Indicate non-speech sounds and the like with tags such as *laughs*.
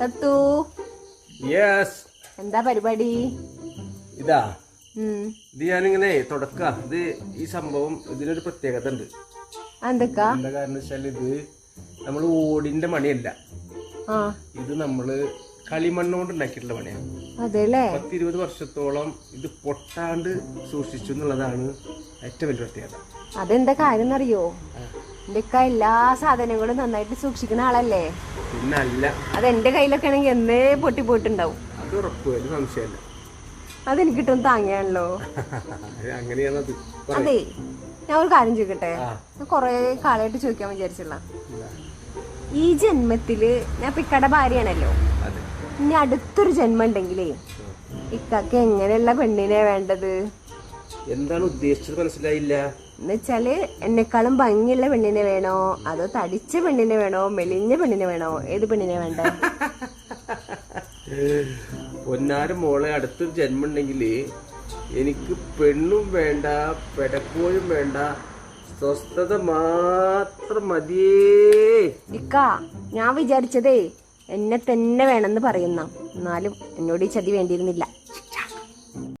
സത്തു yes എന്താ പരിപാടി? ഇതാ. ഇത് ഞാനിങ്ങനെ തുടക്ക. ഇത് ഈ സംഭവം ഇതിനൊരു പ്രത്യേകത ഉണ്ട്. എന്തൊക്കെ എന്താ കാരണം വെച്ചാൽ ഇത് നമ്മൾ ഓടിന്റെ മണിയല്ല ഇത് നമ്മൾ കളിമണ്ണ് കൊണ്ട് ഉണ്ടാക്കിയിട്ടുള്ള പണിയാണ് പത്തിരുപത് വർഷത്തോളം ഇത് പൊട്ടാണ്ട് സൂക്ഷിച്ചു എന്നുള്ളതാണ് ഏറ്റവും വലിയ പ്രത്യേകത. അതെന്താ കാര്യം എന്നറിയോ എന്റെ എല്ലാ സാധനങ്ങളും നന്നായിട്ട് സൂക്ഷിക്കുന്ന ആളല്ലേ? അത് എന്റെ കയ്യിലൊക്കെ ആണെങ്കിൽ എന്നേ പൊട്ടി പോയിട്ടുണ്ടാവും. അത് ഉറപ്പ് ഒരു സംശയമല്ല. അതെനിക്കിട്ടും താങ്ങിയാണല്ലോ. *laughs* അതെ ഞാൻ ഒരു കാര്യം ചോദിക്കട്ടെ. ഞാൻ കൊറേ കാലമായിട്ട് ചോദിക്കാൻ വിചാരിച്ചില്ല ഈ ജന്മത്തിൽ ഞാൻ പിക്കട ഭാര്യയാണല്ലോ. ഇനി അടുത്തൊരു ജന്മം ഉണ്ടെങ്കിലേ ഇക്കക്ക് എങ്ങനെയുള്ള പെണ്ണിനെ വേണ്ടത്? എന്താണ് ഉദ്ദേശിച്ചത് മനസ്സിലായില്ല. എന്നുവെച്ചാൽ എന്നെക്കാളും ഭംഗിയുള്ള പെണ്ണിനെ വേണോ? അതോ തടിച്ച പെണ്ണിനെ വേണോ? മെലിഞ്ഞ പെണ്ണിനെ വേണോ? ഏത് പെണ്ണിനെ വേണ്ട? *laughs* പൊന്നാര മോളെ അടുത്തൊരു ജന്മം ഉണ്ടെങ്കിൽ എനിക്ക് പെണ്ണും വേണ്ട പെടക്കോഴും വേണ്ട സ്വസ്ഥത മാത്രം മതിയേ. ഇക്ക ഞാൻ വിചാരിച്ചതേ എന്നെ തന്നെ വേണമെന്ന് പറയുന്ന. എന്നാലും എന്നോട് ഈ ചതി വേണ്ടിയിരുന്നില്ല.